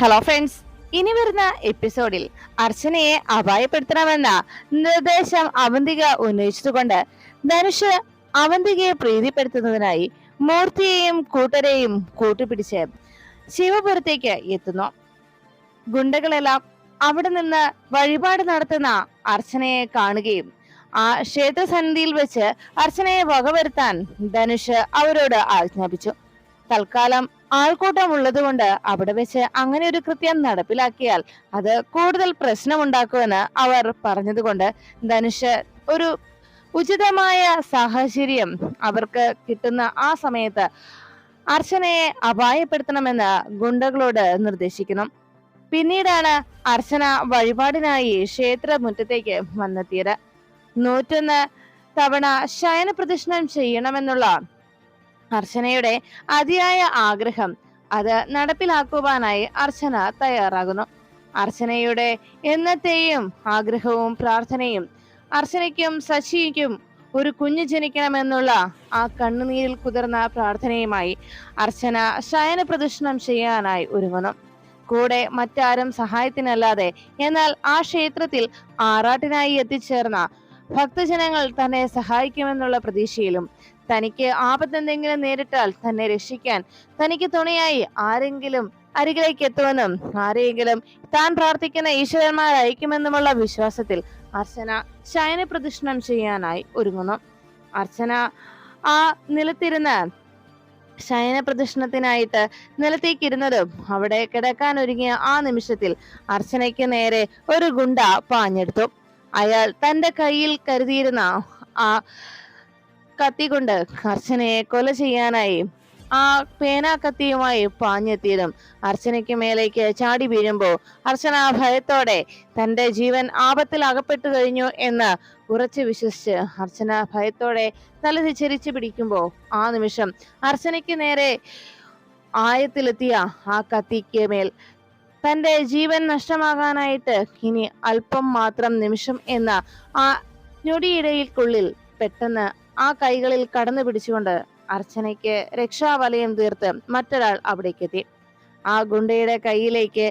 Hello friends ഇനി വരുന്ന എപ്പിസോഡിൽ അർച്ചനയെ അപായപ്പെടുത്തണമെന്ന നിർദ്ദേശം അവന്തിക ഉന്നയിച്ചതുകൊണ്ട് ധനുഷ് അവന്തികയെ പ്രീതിപ്പെടുത്തുന്നതിനായി മൂർത്തിയെയും കൂട്ടരെയും കൂട്ടുപിടിച്ച് ശിവപുരത്തേക്ക് എത്തുന്നു. ഗുണ്ടകളെല്ലാം അവിടെ നിന്ന് വഴിപാട് നടത്തുന്ന അർച്ചനയെ കാണുകയും ആ ക്ഷേത്രസന്നിധിയിൽ വെച്ച് അർച്ചനയെ വകവരുത്താൻ ധനുഷ് അവരോട് ആജ്ഞാപിച്ചു. തൽക്കാലം ആൾക്കൂട്ടം ഉള്ളതുകൊണ്ട് അവിടെ വെച്ച് അങ്ങനെ ഒരു കൃത്യം നടപ്പിലാക്കിയാൽ അത് കൂടുതൽ പ്രശ്നമുണ്ടാക്കുമെന്ന് അവർ പറഞ്ഞതുകൊണ്ട് ധനുഷ് ഒരു ഉചിതമായ സാഹചര്യം അവർക്ക് കിട്ടുന്ന ആ സമയത്ത് അർച്ചനയെ അപായപ്പെടുത്തണമെന്ന് ഗുണ്ടകളോട് നിർദ്ദേശിക്കുന്നു. പിന്നീടാണ് അർച്ചന വഴിപാടിനായി ക്ഷേത്ര മുറ്റത്തേക്ക് വന്നെത്തിയത്. നൂറ്റൊന്ന് തവണ ശയന പ്രദക്ഷിണം ചെയ്യണമെന്നുള്ള അർച്ചനയുടെ അതിയായ ആഗ്രഹം അത് നടപ്പിലാക്കുവാനായി അർച്ചന തയ്യാറാകുന്നു. അർച്ചനയുടെ എന്നത്തെയും ആഗ്രഹവും പ്രാർത്ഥനയും അർച്ചനയ്ക്കും ശശിക്കും ഒരു കുഞ്ഞു ജനിക്കണമെന്നുള്ള ആ കണ്ണുനീരിൽ കുതിർന്ന പ്രാർത്ഥനയുമായി അർച്ചന ശയന പ്രദക്ഷിണം ചെയ്യാനായി ഒരുങ്ങുന്നു. കൂടെ മറ്റാരും സഹായത്തിനല്ലാതെ എന്നാൽ ആ ക്ഷേത്രത്തിൽ ആറാട്ടിനായി എത്തിച്ചേർന്ന ഭക്തജനങ്ങൾ തന്നെ സഹായിക്കുമെന്നുള്ള പ്രതീക്ഷയിലും തനിക്ക് ആപത്തെന്തെങ്കിലും നേരിട്ടാൽ തന്നെ രക്ഷിക്കാൻ തനിക്ക് തുണയായി ആരെങ്കിലും അരികിലേക്ക് എത്തുമെന്നും ആരെയെങ്കിലും താൻ പ്രാർത്ഥിക്കുന്ന ഈശ്വരന്മാർ അയക്കുമെന്നുമുള്ള വിശ്വാസത്തിൽ അർച്ചന ശയന പ്രദക്ഷിണം ചെയ്യാനായി ഒരുങ്ങുന്നു. അർച്ചന ആ നിലത്തിരുന്ന് ശയന പ്രദക്ഷിണത്തിനായിട്ട് നിലത്തേക്കിരുന്നതും അവിടെ കിടക്കാൻ ഒരുങ്ങിയ ആ നിമിഷത്തിൽ അർച്ചനയ്ക്ക് നേരെ ഒരു ഗുണ്ട പാഞ്ഞെടുത്തു. അയാൾ തന്റെ കയ്യിൽ കരുതിയിരുന്ന ആ കത്തി കൊണ്ട് അർച്ചനയെ കൊല ചെയ്യാനായി ആ പേന കത്തിയുമായി പാഞ്ഞെത്തിയതും അർച്ചനയ്ക്ക് മേലേക്ക് ചാടി വീഴുമ്പോൾ അർച്ചന ഭയത്തോടെ തന്റെ ജീവൻ ആപത്തിൽ അകപ്പെട്ടു കഴിഞ്ഞു എന്ന് ഉറച്ചു വിശ്വസിച്ച് അർച്ചന ഭയത്തോടെ തല തിരിച്ചു പിടിക്കുമ്പോൾ ആ നിമിഷം അർച്ചനയ്ക്ക് നേരെ ആയത്തിലെത്തിയ ആ കത്തിക്ക് മേൽ തന്റെ ജീവൻ നഷ്ടമാകാനായിട്ട് ഇനി അല്പം മാത്രം നിമിഷം എന്ന ആ ഞൊടിയിടയിൽക്കുള്ളിൽ പെട്ടെന്ന് ആ കൈകളിൽ കടന്നു പിടിച്ചുകൊണ്ട് അർച്ചനയ്ക്ക് രക്ഷാവലയം തീർത്ത് മറ്റൊരാൾ അവിടേക്ക് എത്തി ആ ഗുണ്ടയുടെ കയ്യിലേക്ക്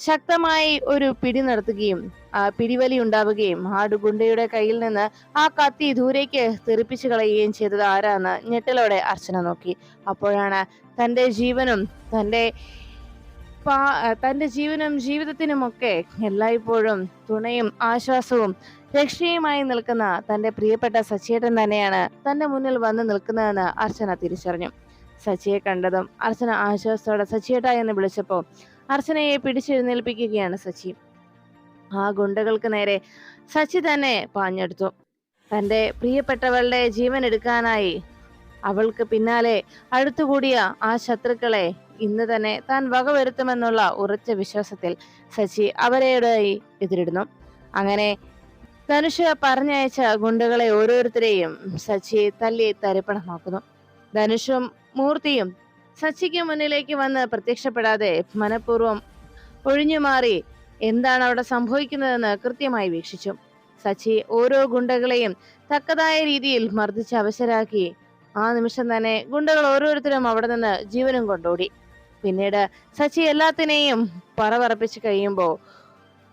ശക്തമായി ഒരു പിടി നടത്തുകയും ആ പിടിവലി ഉണ്ടാവുകയും ആട് ഗുണ്ടയുടെ കയ്യിൽ നിന്ന് ആ കത്തി ദൂരേക്ക് തെറിപ്പിച്ചു കളയുകയും ചെയ്തത് ആരാന്ന് ഞെട്ടലോടെ അർച്ചന നോക്കി. അപ്പോഴാണ് തന്റെ ജീവനും തന്റെ പാ- തന്റെ ജീവനും ജീവിതത്തിനുമൊക്കെ എല്ലായ്പ്പോഴും തുണയും ആശ്വാസവും രക്ഷയുമായി നിൽക്കുന്ന തന്റെ പ്രിയപ്പെട്ട സച്ചിയേട്ടൻ തന്നെയാണ് തന്റെ മുന്നിൽ വന്ന് നിൽക്കുന്നതെന്ന് അർച്ചന തിരിച്ചറിഞ്ഞു. സച്ചിയെ കണ്ടതും അർച്ചന ആശ്വാസത്തോടെ സച്ചിയേട്ട എന്ന് വിളിച്ചപ്പോൾ അർച്ചനയെ പിടിച്ചെഴുന്നേൽപ്പിക്കുകയാണ് സച്ചി. ആ ഗുണ്ടകൾക്ക് നേരെ സച്ചി തന്നെ പാഞ്ഞെടുത്തു. തന്റെ പ്രിയപ്പെട്ടവളുടെ ജീവൻ എടുക്കാനായി അവൾക്ക് പിന്നാലെ അടുത്തുകൂടിയ ആ ശത്രുക്കളെ ഇന്ന് തന്നെ താൻ വകവരുത്തുമെന്നുള്ള ഉറച്ച വിശ്വാസത്തിൽ സച്ചി അവരെയായി എതിരിടുന്നു. അങ്ങനെ ധനുഷ് പറഞ്ഞയച്ച ഗുണ്ടകളെ ഓരോരുത്തരെയും സച്ചി തല്ലി തരിപ്പണമാക്കുന്നു. ധനുഷും മൂർത്തിയും സച്ചിക്ക് മുന്നിലേക്ക് വന്ന് പ്രത്യക്ഷപ്പെടാതെ മനഃപൂർവം ഒഴിഞ്ഞുമാറി എന്താണ് അവിടെ സംഭവിക്കുന്നതെന്ന് കൃത്യമായി വീക്ഷിച്ചു. സച്ചി ഓരോ ഗുണ്ടകളെയും തക്കതായ രീതിയിൽ മർദ്ദിച്ച് അവശരാക്കി ആ നിമിഷം തന്നെ ഗുണ്ടകൾ ഓരോരുത്തരും അവിടെ നിന്ന് ജീവനും കൊണ്ടോടി. പിന്നീട് സച്ചി എല്ലാത്തിനെയും പറവറപ്പിച്ച് കഴിയുമ്പോൾ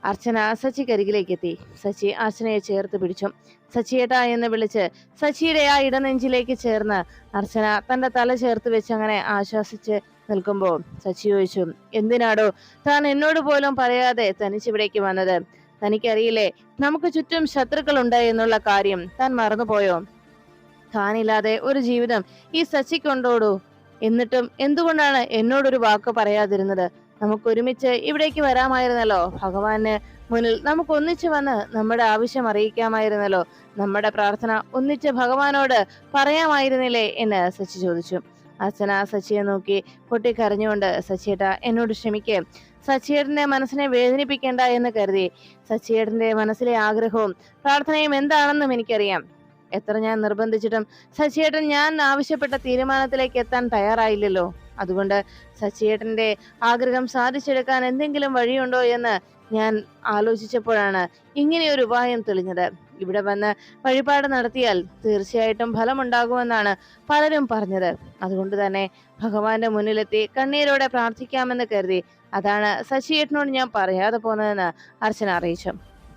അർച്ചന സച്ചിക്കരികിലേക്ക് എത്തി. സച്ചി അർച്ചനയെ ചേർത്ത് പിടിച്ചു. സച്ചിയേട്ടാ എന്ന് വിളിച്ച് സച്ചിയുടെ ആ ഇടനെഞ്ചിലേക്ക് ചേർന്ന് അർച്ചന തന്റെ തല ചേർത്ത് വെച്ച് അങ്ങനെ ആശ്വസിച്ച് നിൽക്കുമ്പോൾ സച്ചി ചോദിച്ചു എന്തിനാടോ? താൻ എന്നോട് പോലും പറയാതെ തനിച്ചിവിടേക്ക് വന്നത്? തനിക്കറിയില്ലേ? നമുക്ക് ചുറ്റും ശത്രുക്കളുണ്ട് എന്നുള്ള കാര്യം താൻ മറന്നുപോയോ? താനില്ലാതെ ഒരു ജീവിതം ഈ സച്ചിക്കുണ്ടോടൂ എന്നിട്ടും എന്തുകൊണ്ടാണ് എന്നോടൊരു വാക്ക് പറയാതിരുന്നത്? നമുക്ക് ഒരുമിച്ച് ഇവിടേക്ക് വരാമായിരുന്നല്ലോ. ഭഗവാന് മുന്നിൽ നമുക്ക് ഒന്നിച്ചു വന്ന് നമ്മുടെ ആവശ്യം അറിയിക്കാമായിരുന്നല്ലോ. നമ്മുടെ പ്രാർത്ഥന ഒന്നിച്ച് ഭഗവാനോട് പറയാമായിരുന്നില്ലേ എന്ന് സച്ചി ചോദിച്ചു. അച്ഛന സച്ചിയെ നോക്കി പൊട്ടിക്കരഞ്ഞുകൊണ്ട് സച്ചിയേട്ട എന്നോട് ക്ഷമിക്കേ. സച്ചിയേട്ടന്റെ മനസ്സിനെ വേദനിപ്പിക്കേണ്ട എന്ന് കരുതി. സച്ചിയേട്ടന്റെ മനസ്സിലെ ആഗ്രഹവും പ്രാർത്ഥനയും എന്താണെന്നും എനിക്കറിയാം. എത്ര ഞാൻ നിർബന്ധിച്ചിട്ടും സച്ചിയേട്ടൻ ഞാൻ ആവശ്യപ്പെട്ട തീരുമാനത്തിലേക്ക് എത്താൻ തയ്യാറായില്ലല്ലോ. അതുകൊണ്ട് സച്ചിയേട്ടന്റെ ആഗ്രഹം സാധിച്ചെടുക്കാൻ എന്തെങ്കിലും വഴിയുണ്ടോ എന്ന് ഞാൻ ആലോചിച്ചപ്പോഴാണ് ഇങ്ങനെ ഒരു ഉപായം തെളിഞ്ഞത്. ഇവിടെ വന്ന് വഴിപാട് നടത്തിയാൽ തീർച്ചയായിട്ടും ഫലമുണ്ടാകുമെന്നാണ് പലരും പറഞ്ഞത്. അതുകൊണ്ട് തന്നെ ഭഗവാന്റെ മുന്നിലെത്തി കണ്ണീരോടെ പ്രാർത്ഥിക്കാമെന്ന് കരുതി അതാണ് ശശിയേട്ടനോട് ഞാൻ പറയാതെ പോന്നതെന്ന് അർച്ചന അറിയിച്ചു.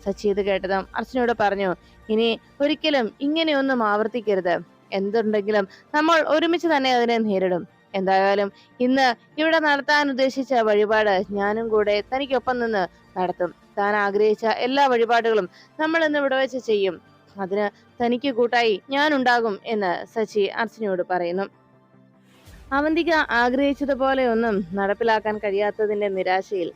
സച്ചി ഇത് കേട്ടതും അർച്ചനയോട് പറഞ്ഞു ഇനി ഒരിക്കലും ഇങ്ങനെയൊന്നും ആവർത്തിക്കരുത്. എന്തുണ്ടെങ്കിലും നമ്മൾ ഒരുമിച്ച് തന്നെ അതിനെ നേരിടും. എന്തായാലും ഇന്ന് ഇവിടെ നടത്താൻ ഉദ്ദേശിച്ച വഴിപാട് ഞാനും കൂടെ തനിക്കൊപ്പം നിന്ന് നടത്തും. താൻ ആഗ്രഹിച്ച എല്ലാ വഴിപാടുകളും നമ്മൾ ഇന്ന് ഇവിടെ വെച്ച് ചെയ്യും. അതിന് തനിക്ക് കൂട്ടായി ഞാൻ ഉണ്ടാകും എന്ന് സച്ചി അർച്ചനയോട് പറയുന്നു. അവന്തിക ആഗ്രഹിച്ചതുപോലെ ഒന്നും നടപ്പിലാക്കാൻ കഴിയാത്തതിന്റെ നിരാശയിൽ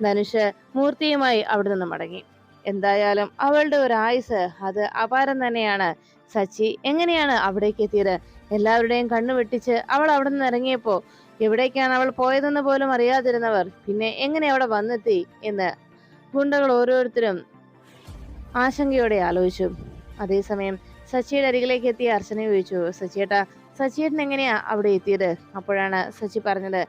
ധനുഷ് മൂർത്തിയുമായി അവിടെ നിന്ന് മടങ്ങി. എന്തായാലും അവളുടെ ഒരു ആയുസ് അത് അപാരം തന്നെയാണ്. സച്ചി എങ്ങനെയാണ് അവിടേക്ക് എത്തിയത്? എല്ലാവരുടെയും കണ്ണു വെട്ടിച്ച് അവൾ അവിടെ നിന്ന് ഇറങ്ങിയപ്പോ എവിടേക്കാണ് അവൾ പോയതെന്ന് പോലും അറിയാതിരുന്നവർ പിന്നെ എങ്ങനെ അവിടെ വന്നെത്തി എന്ന് ഗുണ്ടകൾ ഓരോരുത്തരും ആശങ്കയോടെ ആലോചിച്ചു. അതേസമയം സച്ചിയുടെ അരികിലേക്ക് എത്തിയ അർച്ചന ചോദിച്ചു സച്ചിയേട്ടാ സച്ചിയേട്ടൻ എങ്ങനെയാ അവിടെ എത്തിയത്? അപ്പോഴാണ് സച്ചി പറഞ്ഞത്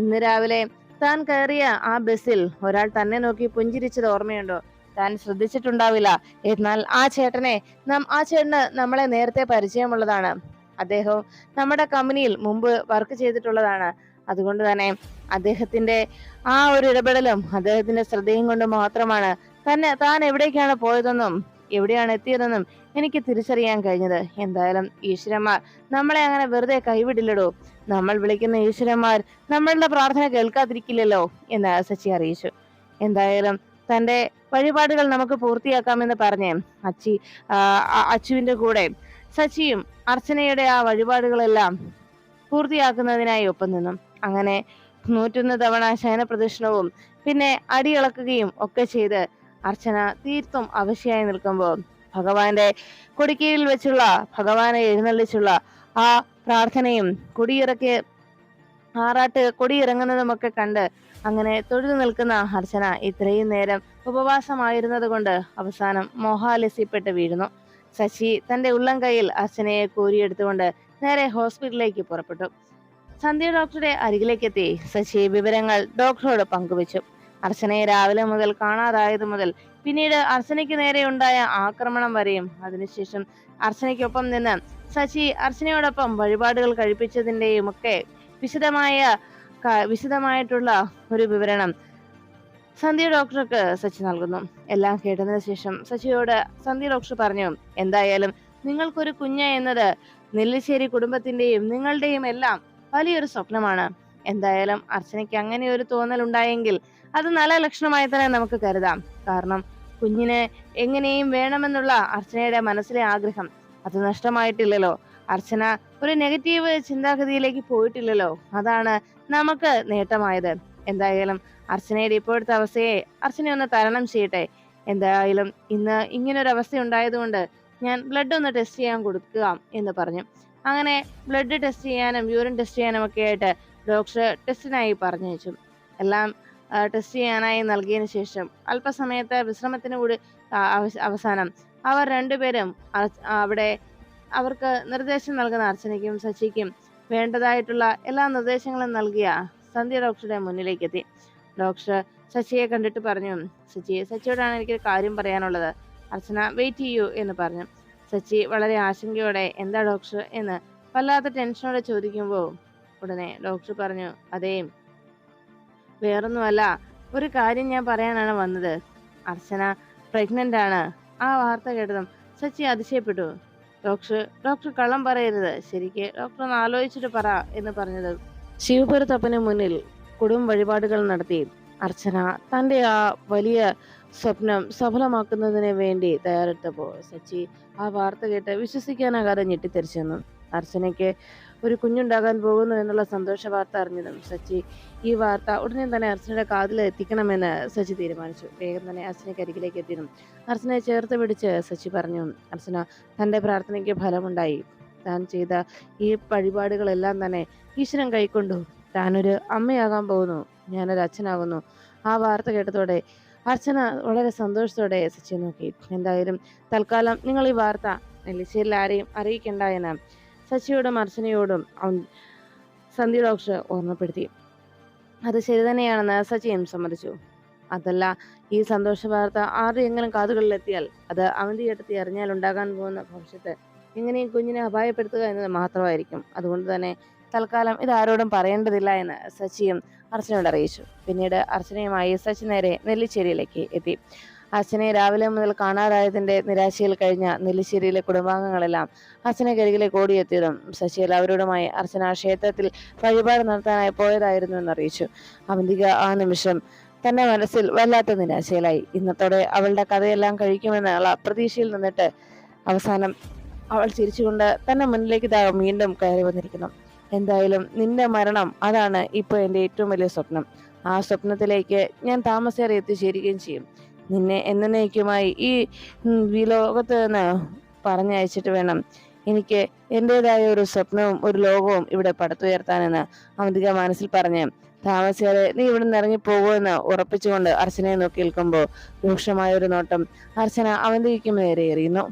ഇന്ന് രാവിലെ താൻ കയറിയ ആ ബസ്സിൽ ഒരാൾ തന്നെ നോക്കി പുഞ്ചിരിച്ചത് ഓർമ്മയുണ്ടോ? താൻ ശ്രദ്ധിച്ചിട്ടുണ്ടാവില്ല. എന്നാൽ ആ ചേട്ടനെ നാം ആ ചേട്ടന് നമ്മളെ നേരത്തെ പരിചയമുള്ളതാണ്. അദ്ദേഹം നമ്മുടെ കമ്പനിയിൽ മുമ്പ് വർക്ക് ചെയ്തിട്ടുള്ളതാണ്. അതുകൊണ്ട് തന്നെ അദ്ദേഹത്തിന്റെ ആ ഒരു ഇടപെടലും അദ്ദേഹത്തിന്റെ ശ്രദ്ധയും കൊണ്ട് മാത്രമാണ് തന്നെ താൻ എവിടേക്കാണ് പോയതെന്നും എവിടെയാണ് എത്തിയതെന്നും എനിക്ക് തിരിച്ചറിയാൻ കഴിഞ്ഞത്. എന്തായാലും ഈശ്വരന്മാർ നമ്മളെ അങ്ങനെ വെറുതെ കൈവിടില്ലടോ. നമ്മൾ വിളിക്കുന്ന ഈശ്വരന്മാർ നമ്മളുടെ പ്രാർത്ഥന കേൾക്കാതിരിക്കില്ലല്ലോ എന്ന് സച്ചി അറിയിച്ചു. എന്തായാലും തന്റെ വഴിപാടുകൾ നമുക്ക് പൂർത്തിയാക്കാമെന്ന് പറഞ്ഞ് അച്ചി അച്ചുവിന്റെ കൂടെ സച്ചിയും അർച്ചനയുടെ ആ വഴിപാടുകളെല്ലാം പൂർത്തിയാക്കുന്നതിനായി ഒപ്പം നിന്നു. അങ്ങനെ നൂറ്റൊന്ന് തവണ ശയനപ്രദക്ഷിണവും പിന്നെ അടിയിളക്കുകയും ഒക്കെ ചെയ്ത് അർച്ചന തീർത്തും അവശയായി നിൽക്കുമ്പോൾ ഭഗവാന്റെ കൊടിക്കീഴിൽ വെച്ചുള്ള ഭഗവാനെ എഴുന്നള്ളിച്ചുള്ള ആ പ്രാർത്ഥനയും കൊടിയിറക്കി ആറാട്ട് കൊടിയിറങ്ങുന്നതുമൊക്കെ കണ്ട് അങ്ങനെ തൊഴുതു നിൽക്കുന്ന അർച്ചന ഇത്രയും നേരം ഉപവാസമായിരുന്നത് കൊണ്ട് അവസാനം മോഹാലസ്യപ്പെട്ട് വീഴുന്നു. ശശി തന്റെ ഉള്ളം കൈയിൽ അർച്ചനയെ കോരിയെടുത്തുകൊണ്ട് നേരെ ഹോസ്പിറ്റലിലേക്ക് പുറപ്പെട്ടു. സന്ധ്യ ഡോക്ടറുടെ അരികിലേക്കെത്തി ശശി വിവരങ്ങൾ ഡോക്ടറോട് പങ്കുവച്ചു. അർച്ചനയെ രാവിലെ മുതൽ കാണാതായത് മുതൽ പിന്നീട് അർച്ചനയ്ക്ക് നേരെ ഉണ്ടായ ആക്രമണം വരെയും അതിനുശേഷം അർച്ചനയ്ക്കൊപ്പം നിന്ന് ശശി അർച്ചനയോടൊപ്പം വഴിപാടുകൾ കഴിപ്പിച്ചതിന്റെയും ഒക്കെ വിശദമായ വിശദമായിട്ടുള്ള ഒരു വിവരണം സന്ധ്യ ഡോക്ടർക്ക് സച്ചി നൽകുന്നു. എല്ലാം കേട്ടതിന് ശേഷം സച്ചിയോട് സന്ധ്യ ഡോക്ടർ പറഞ്ഞു എന്തായാലും നിങ്ങൾക്കൊരു കുഞ്ഞ് എന്നത് നെല്ലിശ്ശേരി കുടുംബത്തിന്റെയും നിങ്ങളുടെയും എല്ലാം വലിയൊരു സ്വപ്നമാണ്. എന്തായാലും അർച്ചനയ്ക്ക് അങ്ങനെ ഒരു തോന്നൽ ഉണ്ടായെങ്കിൽ അത് നല്ല ലക്ഷണമായി തന്നെ നമുക്ക് കരുതാം. കാരണം കുഞ്ഞിനെ എങ്ങനെയും വേണമെന്നുള്ള അർച്ചനയുടെ മനസ്സിലെ ആഗ്രഹം അത് നഷ്ടമായിട്ടില്ലല്ലോ. അർച്ചന ഒരു നെഗറ്റീവ് ചിന്താഗതിയിലേക്ക് പോയിട്ടില്ലല്ലോ. അതാണ് നമുക്ക് നേട്ടമായത്. എന്തായാലും അർച്ചനയുടെ ഇപ്പോഴത്തെ അവസ്ഥയെ അർച്ചന ഒന്ന് തരണം ചെയ്യട്ടെ. എന്തായാലും ഇന്ന് ഇങ്ങനൊരു അവസ്ഥ ഉണ്ടായതുകൊണ്ട് ഞാൻ ബ്ലഡ് ഒന്ന് ടെസ്റ്റ് ചെയ്യാൻ കൊടുക്കുക എന്ന് പറഞ്ഞു. അങ്ങനെ ബ്ലഡ് ടെസ്റ്റ് ചെയ്യാനും യൂറിൻ ടെസ്റ്റ് ചെയ്യാനും ഒക്കെ ആയിട്ട് ഡോക്ടർ ടെസ്റ്റിനായി പറഞ്ഞു വെച്ചു. എല്ലാം ടെസ്റ്റ് ചെയ്യാനായി നൽകിയതിനു ശേഷം അല്പസമയത്തെ വിശ്രമത്തിന് കൂടി അവസാനം അവർ രണ്ടുപേരും അവിടെ അവർക്ക് നിർദ്ദേശം നൽകുന്ന അർച്ചനയ്ക്കും ശശിക്കും വേണ്ടതായിട്ടുള്ള എല്ലാ നിർദ്ദേശങ്ങളും നൽകിയ സന്ധ്യ ഡോക്ടറുടെ മുന്നിലേക്ക് എത്തി ഡോക്ടർ ശശിയെ കണ്ടിട്ട് പറഞ്ഞു ശശി ശശിയോടാണ് എനിക്ക് കാര്യം പറയാനുള്ളത്. അർച്ചന വെയിറ്റ് ചെയ്യൂ എന്ന് പറഞ്ഞു. ശശി വളരെ ആശങ്കയോടെ എന്താ ഡോക്ടർ? എന്ന് വല്ലാത്ത ടെൻഷനോടെ ചോദിക്കുമ്പോൾ ഉടനെ ഡോക്ടർ പറഞ്ഞു അതേ വേറൊന്നുമല്ല ഒരു കാര്യം ഞാൻ പറയാനാണ് വന്നത്. അർച്ചന പ്രഗ്നന്റ് ആണ്. ആ വാർത്ത കേട്ടതും ശശി അതിശയപ്പെട്ടു. ഡോക്ടർ ഡോക്ടർ കള്ളം പറയരുത്. ശരിക്ക് ഡോക്ടർ ഒന്ന് ആലോചിച്ചിട്ട് പറ എന്ന് പറഞ്ഞത് ശിവപുരത്തപ്പന് മുന്നിൽ കൊടും വഴിപാടുകൾ നടത്തി. അർച്ചന തന്റെ ആ വലിയ സ്വപ്നം സഫലമാക്കുന്നതിന് വേണ്ടി തയ്യാറെടുത്തപ്പോൾ സച്ചി ആ വാർത്ത കേട്ട് വിശ്വസിക്കാനാകാതെ ഞെട്ടിത്തെറിച്ചെന്നു അർച്ചനയ്ക്ക് ഒരു കുഞ്ഞുണ്ടാകാൻ പോകുന്നു എന്നുള്ള സന്തോഷ വാർത്ത അറിഞ്ഞതും സച്ചി. ഈ വാർത്ത ഉടനെ തന്നെ അർച്ചനയുടെ കാതിൽ എത്തിക്കണമെന്ന് സച്ചി തീരുമാനിച്ചു. വേഗം തന്നെ അർച്ചനയ്ക്ക് അരികിലേക്ക് എത്തിയിരുന്നു. അർച്ചനയെ ചേർത്ത് പിടിച്ച് സച്ചി പറഞ്ഞു അർച്ചന തന്റെ പ്രാർത്ഥനയ്ക്ക് ഫലമുണ്ടായി. താൻ ചെയ്ത ഈ വഴിപാടുകളെല്ലാം തന്നെ ഈശ്വരൻ കൈക്കൊണ്ടു. താനൊരു അമ്മയാകാൻ പോകുന്നു. ഞാനൊരു അച്ഛനാകുന്നു. ആ വാർത്ത കേട്ടതോടെ അർച്ചന വളരെ സന്തോഷത്തോടെ സച്ചിയെ നോക്കി. എന്തായാലും തൽക്കാലം നിങ്ങൾ ഈ വാർത്ത നെല്ലിശ്ശേരിൽ ആരെയും അറിയിക്കണ്ട എന്ന് സച്ചിയോടും അർച്ചനയോടും സന്ധ്യ ഡോക്ടർ ഓർമ്മപ്പെടുത്തി. അത് ശരി തന്നെയാണെന്ന് സച്ചിയും സമ്മതിച്ചു. അതല്ല ഈ സന്തോഷ വാർത്ത ആരുടെയെങ്കിലും കാതുകളിലെത്തിയാൽ അത് അവന്തി ഏട്ടത്തി അറിഞ്ഞാൽ ഉണ്ടാകാൻ പോകുന്ന ഭവിഷ്യത്ത് എങ്ങനെയും കുഞ്ഞിനെ അപായപ്പെടുത്തുക എന്നത് മാത്രമായിരിക്കും. അതുകൊണ്ട് തന്നെ തൽക്കാലം ഇത് ആരോടും പറയേണ്ടതില്ല എന്ന് സച്ചിയും അർച്ചനയോട് അറിയിച്ചു. പിന്നീട് അർച്ചനയുമായി സച്ചി നേരെ നെല്ലിച്ചേരിയിലേക്ക് എത്തി. അച്ഛനെ രാവിലെ മുതൽ കാണാതായതിന്റെ നിരാശയിൽ കഴിഞ്ഞ നെല്ലിശ്ശേരിയിലെ കുടുംബാംഗങ്ങളെല്ലാം അച്ഛനെ കരികിലെ ഓടിയെത്തിയതും ശശി എല്ലാവരോടുമായി അർച്ചന ക്ഷേത്രത്തിൽ വഴിപാട് നടത്താനായി പോയതായിരുന്നു എന്നറിയിച്ചു. അവന്തിക ആ നിമിഷം തന്റെ മനസ്സിൽ വല്ലാത്ത നിരാശയിലായി. ഇന്നത്തോടെ അവളുടെ കഥയെല്ലാം കഴിക്കുമെന്നുള്ള പ്രതീക്ഷയിൽ നിന്നിട്ട് അവസാനം അവൾ ചിരിച്ചുകൊണ്ട് തന്റെ മുന്നിലേക്ക് വീണ്ടും കയറി വന്നിരിക്കുന്നു. എന്തായാലും നിന്റെ മരണം അതാണ് ഇപ്പോൾ എന്റെ ഏറ്റവും വലിയ സ്വപ്നം. ആ സ്വപ്നത്തിലേക്ക് ഞാൻ താമസിയാതെ എത്തിച്ചേരുകയും ചെയ്യും. നിന്നെ എന്നേക്കുമായി ഈ ലോകത്ത് നിന്ന് പറഞ്ഞയച്ചിട്ട് വേണം. എനിക്ക് എന്റെതായ ഒരു സ്വപ്നവും ഒരു ലോകവും ഇവിടെ പടുത്തുയർത്താനെന്ന് അവന്തിക മനസ്സിൽ പറഞ്ഞ് താമസിയാതെ നീ ഇവിടെ നിന്ന് ഇറങ്ങി പോകുമെന്ന് ഉറപ്പിച്ചുകൊണ്ട് അർച്ചനയെ നോക്കി നിൽക്കുമ്പോൾ രൂക്ഷമായ ഒരു നോട്ടം അർച്ചന അവന്തിക്കും നേരെ എറിയുന്നു.